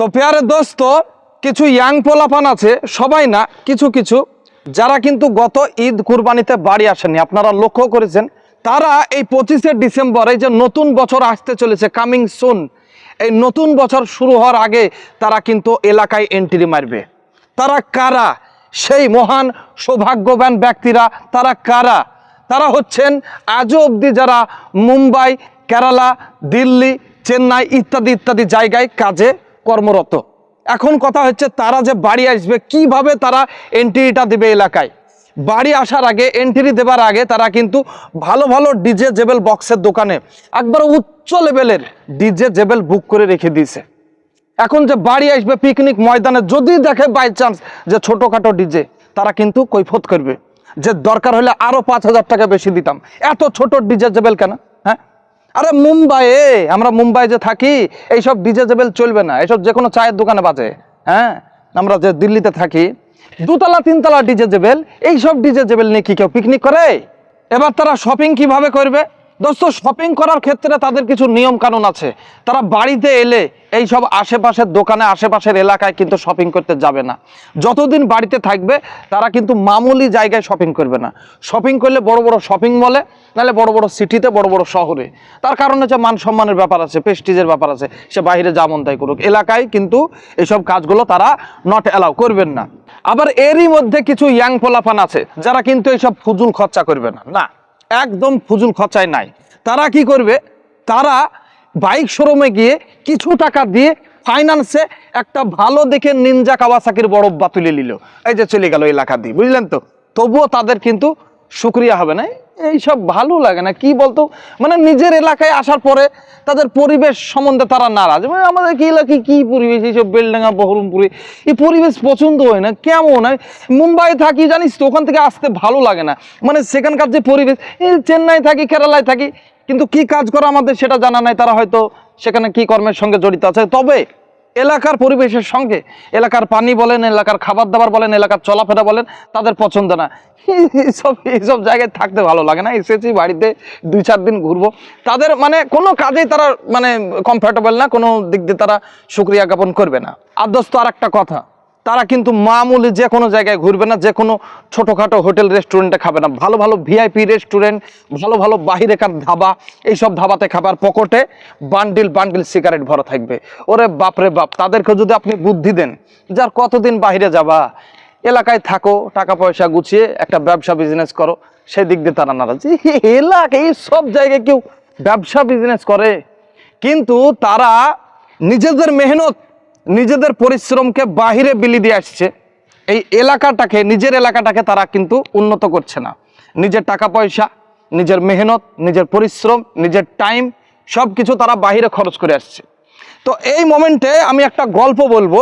তো পেয়ারে দোস্ত, কিছু ইয়াং পোলাপান আছে, সবাই না, কিছু কিছু, যারা কিন্তু গত ঈদ কুরবানিতে বাড়ি আসেনি, আপনারা লক্ষ্য করেছেন, তারা এই পঁচিশে ডিসেম্বর যে নতুন বছর আসতে চলেছে কামিং সুন এই নতুন বছর শুরু হওয়ার আগে তারা কিন্তু এলাকায় এন্ট্রি মারবে। তারা কারা? সেই মহান সৌভাগ্যবান ব্যক্তিরা, তারা কারা? তারা হচ্ছেন আজও অবধি যারা মুম্বাই, কেরালা, দিল্লি, চেন্নাই ইত্যাদি ইত্যাদি জায়গায় কাজে কর্মরত। এখন কথা হচ্ছে তারা যে বাড়ি আসবে, কীভাবে তারা এন্ট্রিটা দেবে এলাকায়? বাড়ি আসার আগে এন্ট্রি দেবার আগে তারা কিন্তু ভালো ভালো ডিজে জেবেল বক্সের দোকানে একবার উচ্চ লেভেলের ডিজে জেবেল বুক করে রেখে দিয়েছে। এখন যে বাড়ি আসবে পিকনিক ময়দানে, যদি দেখে বাই চান্স যে ছোটোখাটো ডিজে তারা কিন্তু কৈফত করবে। যে দরকার হলে আরও পাঁচ হাজার টাকা বেশি দিতাম। এত ছোট ডিজে জেবেল কেন? আরে মুম্বাইয়ে, আমরা মুম্বাই যে থাকি, এইসব ডিজেজেবেল চলবে না, এইসব যে কোনো চায়ের দোকানে বাজে হ্যাঁ? আমরা যে দিল্লিতে থাকি, দুতলা, তিনতলা ডিজেজেবেল, এইসব ডিজেজেবেল নিয়ে কি কেউ পিকনিক করে? এবার তারা শপিং কীভাবে করবে? দোস্ত শপিং করার ক্ষেত্রে তাদের কিছু নিয়ম কানুন আছে। তারা বাড়িতে এলে এই সব আশেপাশের দোকানে, আশেপাশের এলাকায় কিন্তু শপিং করতে যাবে না। যতদিন বাড়িতে থাকবে, তারা কিন্তু মামুলি জায়গায় শপিং করবে না। শপিং করলে বড় বড় শপিং মলে নাহলে বড় বড় সিটিতে বড় বড় শহরে। তার কারণ হচ্ছে মান সম্মানের ব্যাপার আছে প্রেস্টিজের ব্যাপার আছে। সে বাইরে যা মন তাই করুক। এলাকায় কিন্তু এইসব কাজগুলো তারা নট অ্যালাউ করবেন না। আবার এরই মধ্যে কিছু ইয়াং পোলাপান আছে, যারা কিন্তু এইসব ফুজুল খরচা করবে না। না। একদম ফুজুল খরচায় নাই। তারা কি করবে? তারা বাইক শোরুমে গিয়ে কিছু টাকা দিয়ে ফাইন্যান্সে একটা ভালো দেখে নিনজা কাওয়াসাকির বা তুলে নিল। এই যে চলে গেল এলাকা দিয়ে বুঝলেন তো? তবুও তাদের কিন্তু শুক্রিয়া হবে না এইসব ভালো লাগে না, কি বলতো? মানে নিজের এলাকায় আসার পরে তাদের পরিবেশ সম্বন্ধে তারা নারাজ। মানে আমাদের কি এলাকায় কি পরিবেশ, এইসব বেলডাঙ্গা, বহরমপুরে, এই পরিবেশ পছন্দ হয় না, কেমন হয়? মুম্বাই থাকি, জানিস তো, ওখান থেকে আসতে ভালো লাগে না। মানে সেখানকার যে পরিবেশ, এই চেন্নাই থাকি, কেরালায় থাকি, কিন্তু কি কাজ করা আমাদের সেটা জানা নাই, তারা হয়তো সেখানে কি কর্মের সঙ্গে জড়িত আছে। তবে এলাকার পরিবেশের সঙ্গে, এলাকার পানি বলেন, এলাকার খাবার দাবার বলেন, এলাকার চলাফেরা বলেন, তাদের পছন্দ না। এইসব এইসব জায়গায় থাকতে ভালো লাগে না। এসেছি বাড়িতে, দুই চার দিন ঘুরবো। তাদের মানে কোনো কাজেই তারা মানে কমফর্টেবল না, কোনো দিক দিয়ে তারা সুক্রিয়া জ্ঞাপন করবে না। আর দোস্ত আর একটা কথা। তারা কিন্তু মামুলি যে কোনো জায়গায় ঘুরবে না যে কোনো ছোটোখাটো হোটেল রেস্টুরেন্টে খাবে না। ভালো ভালো ভিআইপি রেস্টুরেন্ট ভালো ভালো বাহিরেকার ধাবা, এইসব ধাবাতে খাবার পকেটে বান্ডিল বান্ডিল সিগারেট ভরা থাকবে। ওরে বাপরে বাপ, তাদেরকে যদি আপনি বুদ্ধি দেন যার কতদিন বাইরে যাবা, এলাকায় থাকো, টাকা পয়সা গুছিয়ে একটা ব্যবসা বিজনেস করো সেই দিক দিয়ে তারা নারাজ। এলাকায় এই সব জায়গায় কেউ ব্যবসা বিজনেস করে। কিন্তু তারা নিজেদের মেহনত নিজেদের পরিশ্রমকে বাহিরে বিলি দিয়ে আসছে। এই এলাকাটাকে, নিজের এলাকাটাকে তারা কিন্তু উন্নত করছে না। নিজের টাকা পয়সা, নিজের মেহনত, নিজের পরিশ্রম, নিজের টাইম সব কিছু তারা বাহিরে খরচ করে আসছে। তো এই মোমেন্টে আমি একটা গল্প বলব।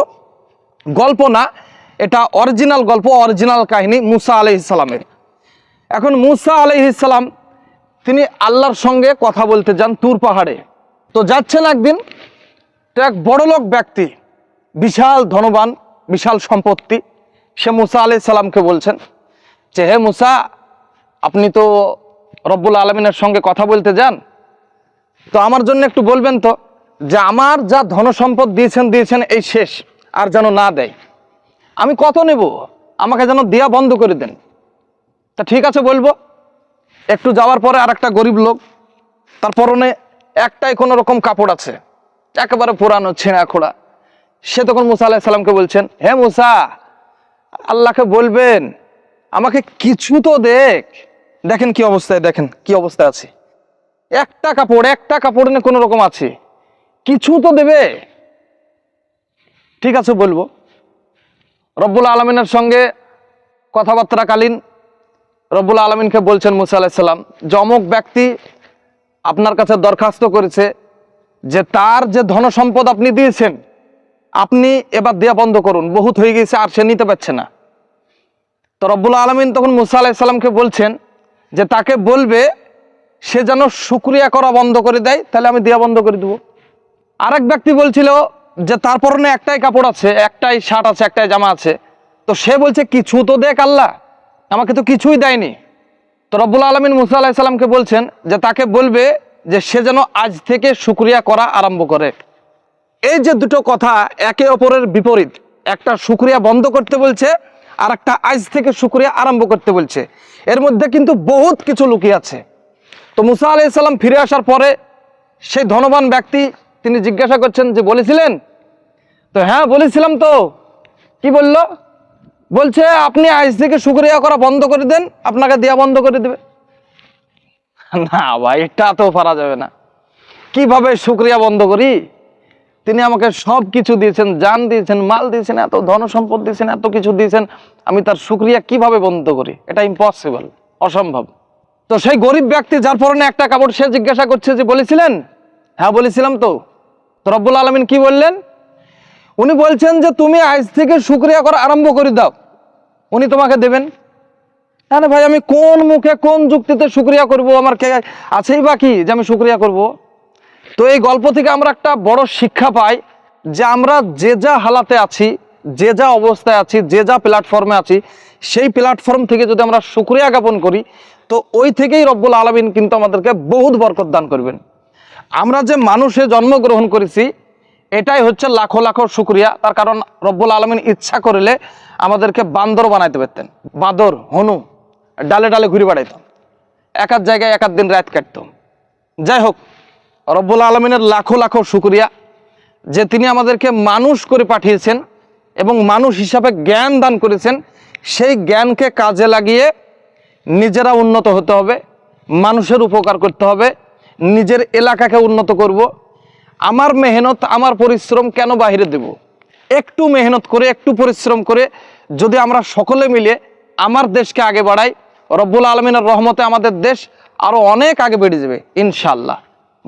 গল্প না, এটা অরিজিনাল গল্প, অরিজিনাল কাহিনী মুসা আলহিসাল্লামের এখন মুসা আলহিসাল্লাম তিনি আল্লাহর সঙ্গে কথা বলতে যান তুর পাহাড়ে। তো যাচ্ছেন একদিন, তো এক বড়লোক ব্যক্তি বিশাল ধনবান, বিশাল সম্পত্তি। সে মুসা আলি সালামকে বলছেন যে, হে মুসা, আপনি তো রব্বুল আলমিনের সঙ্গে কথা বলতে যান। তো আমার জন্য একটু বলবেন তো যে, আমার যা ধন সম্পদ দিয়েছেন দিয়েছেন এই শেষ, আর যেন না দেয়। আমি কত নেব? আমাকে যেন দেয়া বন্ধ করে দেন। তা ঠিক আছে, বলব। একটু যাওয়ার পরে আর একটা গরিব লোক, তার পরনে একটাই কোনো রকম কাপড় আছে, একেবারে পুরানো ছেঁড়া খোড়া। সে তখন মুসা আলাহ সাল্লামকে বলছেন, হে মুসা, আল্লাহকে বলবেন, আমাকে কিছু তো দেখ। দেখেন কি অবস্থায়, দেখেন কি অবস্থায় আছে। একটা কাপড় একটা কাপড় নিয়ে কোনো রকম আছে। কিছু তো দেবে। ঠিক আছে বলব। রব্বুল আলমিনের সঙ্গে কথাবার্তাকালীন রব্বুল আলমিনকে বলছেন মুসা আলাহিসাল্লাম যে অমুক ব্যক্তি আপনার কাছে দরখাস্ত করেছে যে তার যে ধনসম্পদ আপনি দিয়েছেন আপনি এবার দেয়া বন্ধ করুন। বহুত হয়ে গেছে, আর সে নিতে পারছে না। তো রব্বুল আলমিন তখন মুসা আলাহিসাল্লামকে বলছেন যে তাকে বলবে, সে যেন শুক্রিয়া করা বন্ধ করে দেয়, তাহলে আমি দেয়া বন্ধ করে দেবো। আরেক ব্যক্তি বলছিল যে তার পরনে একটাই কাপড় আছে, একটাই শার্ট আছে, একটাই জামা আছে। তো সে বলছে, কিছু তো দেখ আল্লাহ, আমাকে তো কিছুই দেয়নি। তো রব্বুল আলমিন মুসা আলাহিসাল্লামকে বলছেন যে তাকে বলবে যে সে যেন আজ থেকে শুক্রিয়া করা আরম্ভ করে। এই যে দুটো কথা একে অপরের বিপরীত, একটা শুক্রিয়া বন্ধ করতে বলছে আর একটা আজ থেকে শুক্রিয়া আরম্ভ করতে বলছে। এর মধ্যে কিন্তু বহুত কিছু লুকিয়ে আছে। তো মুসা আলাইসাল্লাম ফিরে আসার পরে সেই ধনবান ব্যক্তি তিনি জিজ্ঞাসা করছেন যে, বলেছিলেন? তো হ্যাঁ বলেছিলাম তো। কি বলল? বলছে, আপনি আজ থেকে শুক্রিয়া করা বন্ধ করে দেন, আপনাকে দেয়া বন্ধ করে দেবে। না ভাই, এটা তো পারা যাবে না। কীভাবে শুক্রিয়া বন্ধ করি? তিনি আমাকে সব কিছু দিয়েছেন যান দিয়েছেন, মাল দিয়েছেন, এত ধন সম্পদ দিয়েছেন, এত কিছু দিয়েছেন। আমি তার শুক্রিয়া কীভাবে বন্ধ করি? এটা ইম্পসিবল অসম্ভব। তো সেই গরিব ব্যক্তি যার পরনে একটা কাপড়, সে জিজ্ঞাসা করছে যে, বলেছিলেন? হ্যাঁ বলেছিলাম তো। রব্বুল আলমিন কি বললেন? উনি বলছেন যে, তুমি আজ থেকে শুক্রিয়া করা আরম্ভ করে দাও। উনি তোমাকে দেবেন। আরে ভাই, আমি কোন মুখে কোন যুক্তিতে শুক্রিয়া করব? আমার কে আছেই বাকি যে আমি শুক্রিয়া করব? তো এই গল্প থেকে আমরা একটা বড় শিক্ষা পাই যে আমরা যে যা হালাতে আছি, যে যা অবস্থায় আছি, যে যা প্ল্যাটফর্মে আছি, সেই প্ল্যাটফর্ম থেকে যদি আমরা শুক্রিয়া জ্ঞাপন করি, তো ওই থেকেই রব্বুল আলমিন কিন্তু আমাদেরকে বহুত বরকত দান করবেন। আমরা যে মানুষে জন্মগ্রহণ করেছি, এটাই হচ্ছে লাখো লাখো শুক্রিয়া। তার কারণ রব্বুল আলমিন ইচ্ছা করলে আমাদেরকে বান্দর বানাইতে পারতেন। বাদর, হনু, ডালে ডালে ঘুরে বেড়াইতাম। এক জায়গায় এক দিন রাত কাটতো। যাই হোক রব্বুল আলমিনের লাখো লাখো শুক্রিয়া যে তিনি আমাদেরকে মানুষ করে পাঠিয়েছেন এবং মানুষ হিসাবে জ্ঞান দান করেছেন। সেই জ্ঞানকে কাজে লাগিয়ে নিজেরা উন্নত হতে হবে, মানুষের উপকার করতে হবে, নিজের এলাকাকে উন্নত করব। আমার মেহনত, আমার পরিশ্রম কেন বাহিরে দেব? একটু মেহনত করে, একটু পরিশ্রম করে যদি আমরা সকলে মিলে আমার দেশকে আগে বাড়াই, রব্বুল আলমিনের রহমতে আমাদের দেশ আরও অনেক আগে বেড়ে যাবে ইনশাল্লাহ